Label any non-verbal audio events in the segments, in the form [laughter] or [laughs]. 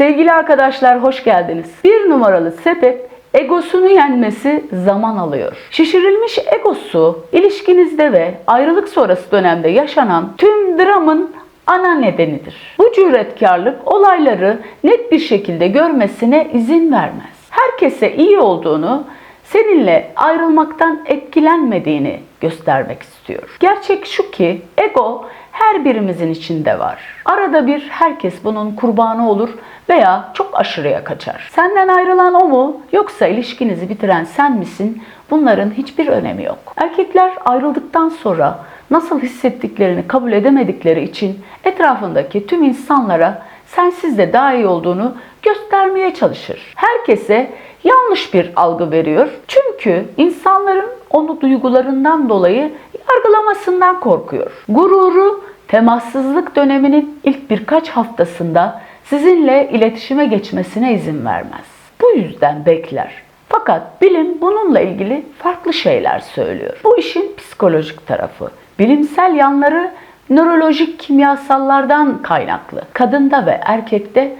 Sevgili arkadaşlar hoş geldiniz. Bir numaralı sebep egosunu yenmesi zaman alıyor. Şişirilmiş egosu ilişkinizde ve ayrılık sonrası dönemde yaşanan tüm dramın ana nedenidir. Bu cüretkarlık olayları net bir şekilde görmesine izin vermez. Herkese iyi olduğunu, seninle ayrılmaktan etkilenmediğini göstermek istiyor. Gerçek şu ki ego her birimizin içinde var. Arada bir herkes bunun kurbanı olur veya çok aşırıya kaçar. Senden ayrılan o mu yoksa ilişkinizi bitiren sen misin? Bunların hiçbir önemi yok. Erkekler ayrıldıktan sonra nasıl hissettiklerini kabul edemedikleri için etrafındaki tüm insanlara sensiz de daha iyi olduğunu göstermeye çalışır. Herkese yanlış bir algı veriyor. Çünkü insanların onu duygularından dolayı yargılamasından korkuyor. Gururu temassızlık döneminin ilk birkaç haftasında sizinle iletişime geçmesine izin vermez. Bu yüzden bekler. Fakat bilim bununla ilgili farklı şeyler söylüyor. Bu işin psikolojik tarafı. Bilimsel yanları nörolojik kimyasallardan kaynaklı. Kadında ve erkekte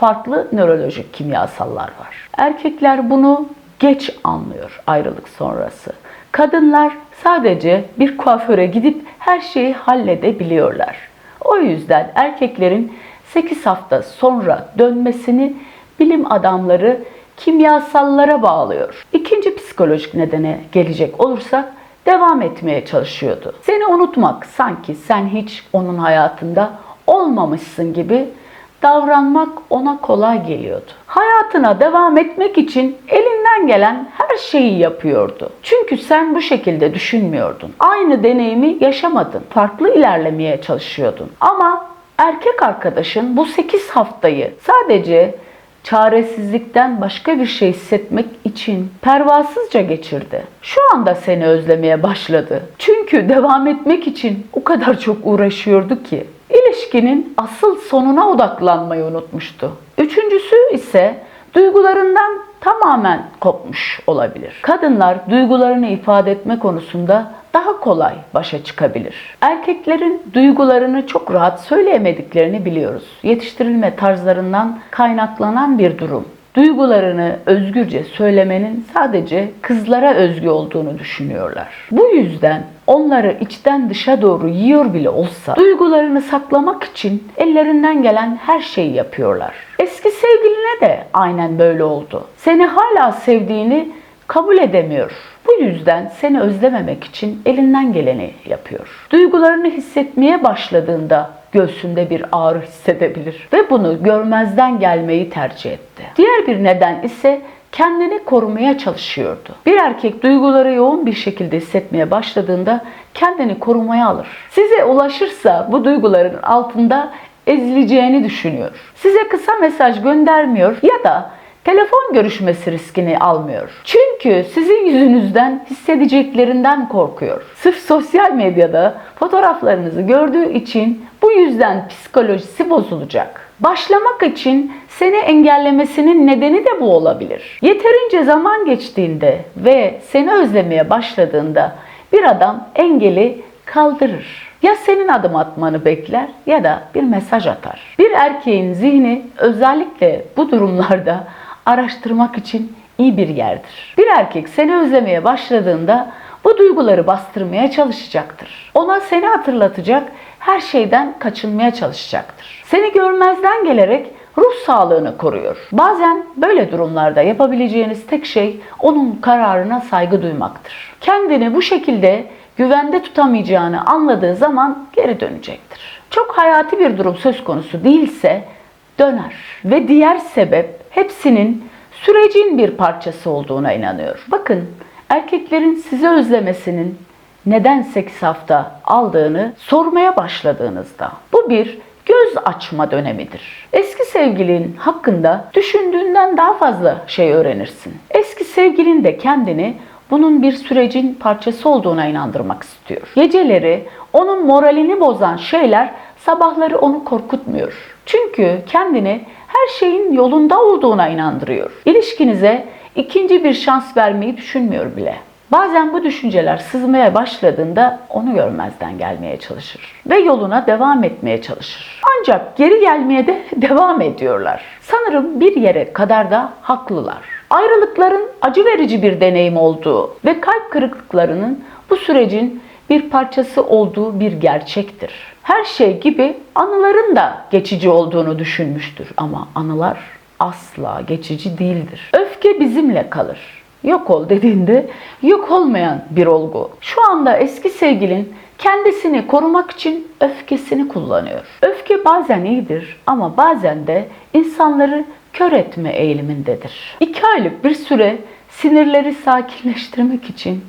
farklı nörolojik kimyasallar var. Erkekler bunu geç anlıyor ayrılık sonrası. Kadınlar sadece bir kuaföre gidip her şeyi halledebiliyorlar. O yüzden erkeklerin 8 hafta sonra dönmesini bilim adamları kimyasallara bağlıyor. İkinci psikolojik nedene gelecek olursak devam etmeye çalışıyordu. Seni unutmak sanki sen hiç onun hayatında olmamışsın gibi davranmak ona kolay geliyordu. Hayatına devam etmek için elinden gelen her şeyi yapıyordu. Çünkü sen bu şekilde düşünmüyordun. Aynı deneyimi yaşamadın. Farklı ilerlemeye çalışıyordun. Ama erkek arkadaşın bu 8 haftayı sadece çaresizlikten başka bir şey hissetmek için pervasızca geçirdi. Şu anda seni özlemeye başladı. Çünkü devam etmek için o kadar çok uğraşıyordu ki. İlişkinin asıl sonuna odaklanmayı unutmuştu. Üçüncüsü ise duygularından tamamen kopmuş olabilir. Kadınlar duygularını ifade etme konusunda daha kolay başa çıkabilir. Erkeklerin duygularını çok rahat söyleyemediklerini biliyoruz. Yetiştirilme tarzlarından kaynaklanan bir durum. Duygularını özgürce söylemenin sadece kızlara özgü olduğunu düşünüyorlar. Bu yüzden onları içten dışa doğru yiyor bile olsa duygularını saklamak için ellerinden gelen her şeyi yapıyorlar. Eski sevgiline de aynen böyle oldu. Seni hala sevdiğini kabul edemiyor. Bu yüzden seni özlememek için elinden geleni yapıyor. Duygularını hissetmeye başladığında göğsünde bir ağrı hissedebilir ve bunu görmezden gelmeyi tercih etti. Diğer bir neden ise kendini korumaya çalışıyordu. Bir erkek duyguları yoğun bir şekilde hissetmeye başladığında kendini korumaya alır. Size ulaşırsa bu duyguların altında ezileceğini düşünüyor. Size kısa mesaj göndermiyor ya da telefon görüşmesi riskini almıyor. Çünkü sizin yüzünüzden hissedeceklerinden korkuyor. Sırf sosyal medyada fotoğraflarınızı gördüğü için bu yüzden psikolojisi bozulacak. Başlamak için seni engellemesinin nedeni de bu olabilir. Yeterince zaman geçtiğinde ve seni özlemeye başladığında bir adam engeli kaldırır. Ya senin adım atmanı bekler ya da bir mesaj atar. Bir erkeğin zihni özellikle bu durumlarda araştırmak için iyi bir yerdir. Bir erkek seni özlemeye başladığında bu duyguları bastırmaya çalışacaktır. Ona seni hatırlatacak her şeyden kaçınmaya çalışacaktır. Seni görmezden gelerek ruh sağlığını koruyor. Bazen böyle durumlarda yapabileceğiniz tek şey onun kararına saygı duymaktır. Kendini bu şekilde güvende tutamayacağını anladığı zaman geri dönecektir. Çok hayati bir durum söz konusu değilse döner. Ve diğer sebep hepsinin sürecin bir parçası olduğuna inanıyor. Bakın erkeklerin sizi özlemesinin neden 8 hafta aldığını sormaya başladığınızda bu bir göz açma dönemidir. Eski sevgilin hakkında düşündüğünden daha fazla şey öğrenirsin. Eski sevgilin de kendini bunun bir sürecin parçası olduğuna inandırmak istiyor. Geceleri onun moralini bozan şeyler sabahları onu korkutmuyor. Çünkü kendini her şeyin yolunda olduğuna inandırıyor. İlişkinize ikinci bir şans vermeyi düşünmüyor bile. Bazen bu düşünceler sızmaya başladığında onu görmezden gelmeye çalışır ve yoluna devam etmeye çalışır. Ancak geri gelmeye de [laughs] devam ediyorlar. Sanırım bir yere kadar da haklılar. Ayrılıkların acı verici bir deneyim olduğu ve kalp kırıklıklarının bu sürecin bir parçası olduğu bir gerçektir. Her şey gibi anıların da geçici olduğunu düşünmüştür ama anılar asla geçici değildir. Öfke bizimle kalır. Yok ol dediğinde yok olmayan bir olgu. Şu anda eski sevgilin kendisini korumak için öfkesini kullanıyor. Öfke bazen iyidir ama bazen de insanları kör etme eğilimindedir. İki aylık bir süre sinirleri sakinleştirmek için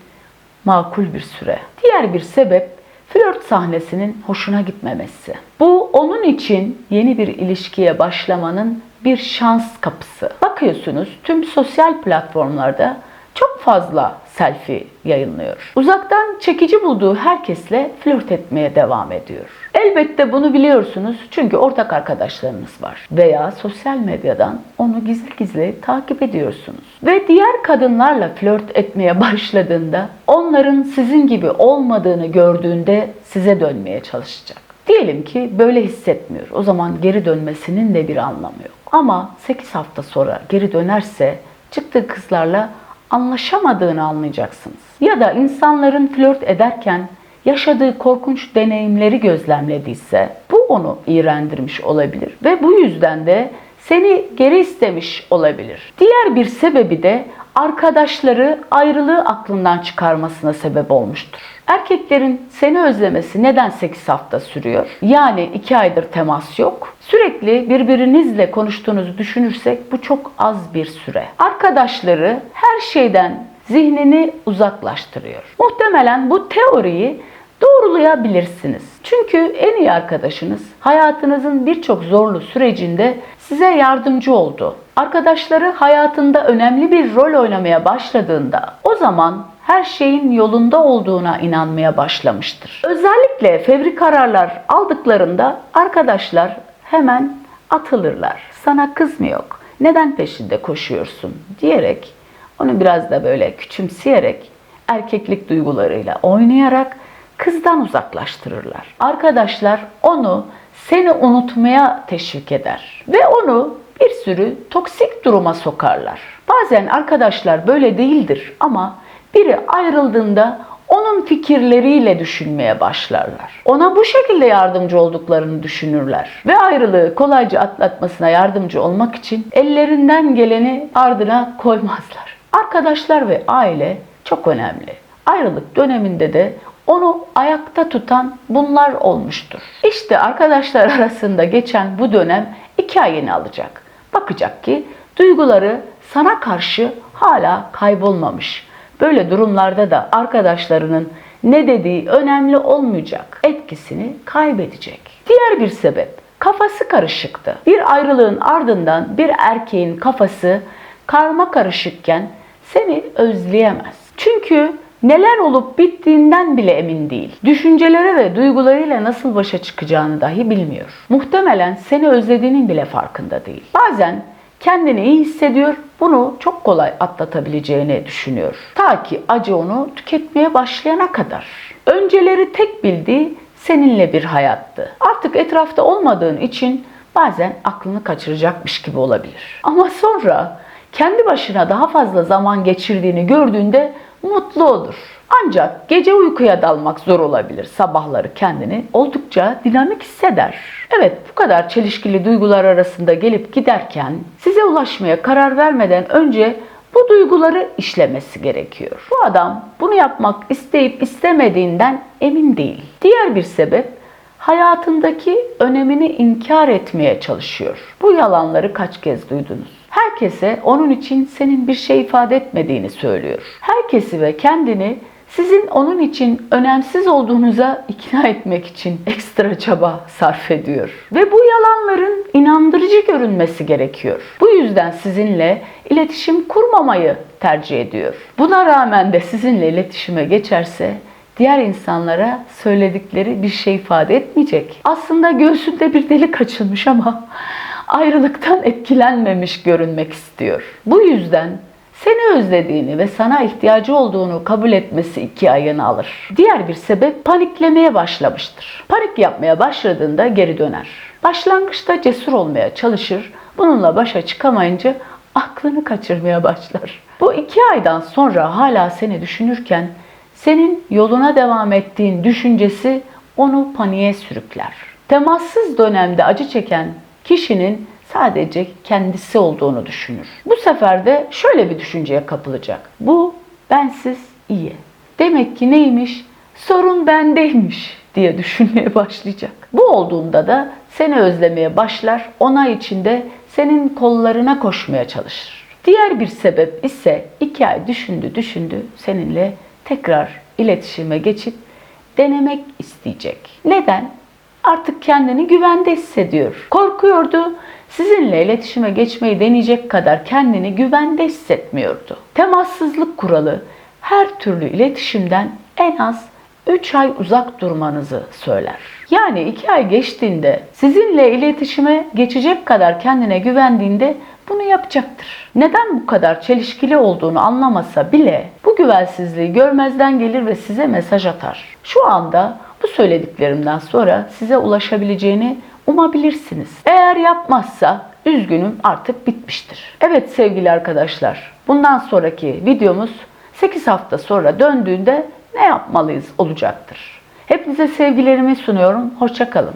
makul bir süre. Diğer bir sebep flört sahnesinin hoşuna gitmemesi. Bu onun için yeni bir ilişkiye başlamanın bir şans kapısı. Bakıyorsunuz tüm sosyal platformlarda çok fazla selfie yayınlıyor. Uzaktan çekici bulduğu herkesle flört etmeye devam ediyor. Elbette bunu biliyorsunuz çünkü ortak arkadaşlarınız var veya sosyal medyadan onu gizli gizli takip ediyorsunuz. Ve diğer kadınlarla flört etmeye [laughs] başladığında onların sizin gibi olmadığını gördüğünde size dönmeye çalışacak. Diyelim ki böyle hissetmiyor. O zaman geri dönmesinin de bir anlamı yok. Ama 8 hafta sonra geri dönerse çıktığı kızlarla anlaşamadığını anlayacaksınız. Ya da insanların flört ederken yaşadığı korkunç deneyimleri gözlemlediyse bu onu iğrendirmiş olabilir ve bu yüzden de seni geri istemiş olabilir. Diğer bir sebebi de arkadaşları ayrılığı aklından çıkarmasına sebep olmuştur. Erkeklerin seni özlemesi neden 8 hafta sürüyor? Yani 2 aydır temas yok. Sürekli birbirinizle konuştuğunuzu düşünürsek bu çok az bir süre. Arkadaşları her şeyden zihnini uzaklaştırıyor. Muhtemelen bu teoriyi doğrulayabilirsiniz. Çünkü en iyi arkadaşınız hayatınızın birçok zorlu sürecinde size yardımcı oldu. Arkadaşları hayatında önemli bir rol oynamaya başladığında o zaman her şeyin yolunda olduğuna inanmaya başlamıştır. Özellikle fevri kararlar aldıklarında arkadaşlar hemen atılırlar. Sana kız mı yok? Neden peşinde koşuyorsun? diyerek onu biraz da böyle küçümseyerek erkeklik duygularıyla oynayarak kızdan uzaklaştırırlar. Arkadaşlar onu seni unutmaya teşvik eder ve onu bir sürü toksik duruma sokarlar. Bazen arkadaşlar böyle değildir ama biri ayrıldığında onun fikirleriyle düşünmeye başlarlar. Ona bu şekilde yardımcı olduklarını düşünürler ve ayrılığı kolayca atlatmasına yardımcı olmak için ellerinden geleni ardına koymazlar. Arkadaşlar ve aile çok önemli. Ayrılık döneminde de onu ayakta tutan bunlar olmuştur. İşte arkadaşlar arasında geçen bu dönem iki ayını alacak. Bakacak ki duyguları sana karşı hala kaybolmamış. Böyle durumlarda da arkadaşlarının ne dediği önemli olmayacak. Etkisini kaybedecek. Diğer bir sebep kafası karışıktı. Bir ayrılığın ardından bir erkeğin kafası karma karışıkken seni özleyemez. Çünkü neler olup bittiğinden bile emin değil. Düşüncelere ve duygularıyla nasıl başa çıkacağını dahi bilmiyor. Muhtemelen seni özlediğinin bile farkında değil. Bazen kendini iyi hissediyor, bunu çok kolay atlatabileceğini düşünüyor. Ta ki acı onu tüketmeye başlayana kadar. Önceleri tek bildiği seninle bir hayattı. Artık etrafta olmadığın için bazen aklını kaçıracakmış gibi olabilir. Ama sonra kendi başına daha fazla zaman geçirdiğini gördüğünde mutlu olur. Ancak gece uykuya dalmak zor olabilir. Sabahları kendini oldukça dinamik hisseder. Evet bu kadar çelişkili duygular arasında gelip giderken size ulaşmaya karar vermeden önce bu duyguları işlemesi gerekiyor. Bu adam bunu yapmak isteyip istemediğinden emin değil. Diğer bir sebep hayatındaki önemini inkar etmeye çalışıyor. Bu yalanları kaç kez duydunuz? Herkese onun için senin bir şey ifade etmediğini söylüyor. Herkesi ve kendini sizin onun için önemsiz olduğunuza ikna etmek için ekstra çaba sarf ediyor. Ve bu yalanların inandırıcı görünmesi gerekiyor. Bu yüzden sizinle iletişim kurmamayı tercih ediyor. Buna rağmen de sizinle iletişime geçerse diğer insanlara söyledikleri bir şey ifade etmeyecek. Aslında göğsünde bir delik açılmış ama ayrılıktan etkilenmemiş görünmek istiyor. Bu yüzden seni özlediğini ve sana ihtiyacı olduğunu kabul etmesi iki ayını alır. Diğer bir sebep paniklemeye başlamıştır. Panik yapmaya başladığında geri döner. Başlangıçta cesur olmaya çalışır, bununla başa çıkamayınca aklını kaçırmaya başlar. Bu iki aydan sonra hala seni düşünürken senin yoluna devam ettiğin düşüncesi onu paniğe sürükler. Temassız dönemde acı çeken kişinin sadece kendisi olduğunu düşünür. Bu sefer de şöyle bir düşünceye kapılacak. Bu bensiz iyi. Demek ki neymiş? Sorun bendeymiş diye düşünmeye başlayacak. Bu olduğunda da seni özlemeye başlar, onay içinde senin kollarına koşmaya çalışır. Diğer bir sebep ise iki ay düşündü düşündü seninle tekrar iletişime geçip denemek isteyecek. Neden? Artık kendini güvende hissediyor. Korkuyordu. Sizinle iletişime geçmeyi deneyecek kadar kendini güvende hissetmiyordu. Temassızlık kuralı her türlü iletişimden en az 3 ay uzak durmanızı söyler. Yani 2 ay geçtiğinde sizinle iletişime geçecek kadar kendine güvendiğinde bunu yapacaktır. Neden bu kadar çelişkili olduğunu anlamasa bile bu güvensizliği görmezden gelir ve size mesaj atar. Şu anda bu söylediklerimden sonra size ulaşabileceğini umabilirsiniz. Eğer yapmazsa üzgünüm artık bitmiştir. Evet sevgili arkadaşlar bundan sonraki videomuz 8 hafta sonra döndüğünde ne yapmalıyız olacaktır. Hepinize sevgilerimi sunuyorum. Hoşçakalın.